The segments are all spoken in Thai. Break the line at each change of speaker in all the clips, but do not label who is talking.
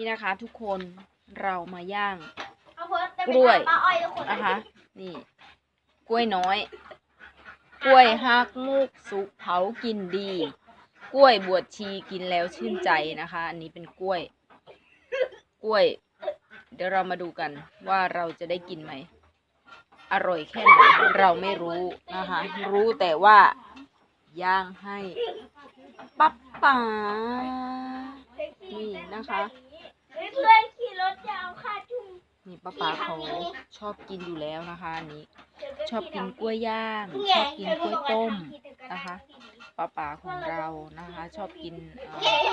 นี่นะคะทุกคนเรามาย่าง
เอาเพิ่มจะ
กล้วย
ปลาอ้อยทุกคน
นะคะนี่ กล้วยน้อย กล้วยฮักมุกสุกเผากินดี กล้วยบวชชีกินแล้วชื่นใจนะคะ อันนี้เป็นกล้วย กล้วย เดี๋ยวเรามาดูกันว่าเราจะได้กินไหม อร่อยแค่ไหนเราไม่รู้นะคะ รู้แต่ว่าย่างให้ปั๊บป๋านี่นะคะ
เฮ้ยเพื่อนขี่รถจะเอาค่าจุ่ม
นี่ป้าป๋าเขาชอบกินอยู่แล้วนะคะอันนี้ ชอบกินกล้วยย่างชอบกินกล้วยต้มนะคะป้าป๋าของเรานะคะ ชอบกินเอ่อ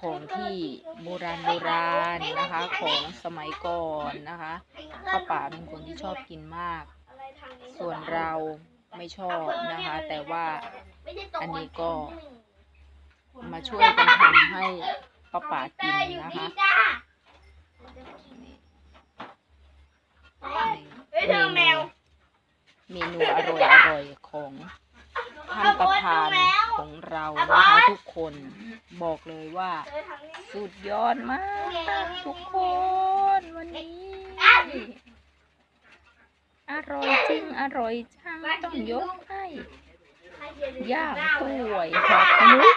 ของที่โบราณโบราณนะคะ ของสมัยก่อนนะคะป้าป๋าเป็นคนที่ชอบกินมาก ส่วนเราไม่ชอบนะคะ แต่ว่าอันนี้ก็ มาช่วยกันทำให้ป้าป๋ากินนะคะ
เฮ้ยเธอแมว
เมนูอร่อยอร่อยๆของท่านประธานของเรานะคะทุกคนบอกเลยว่า สุดยอดมาก ทุกคนวันนี้ อร่อยจริง อร่อยจังต้องยกให้ย่างกล้วยหักมุก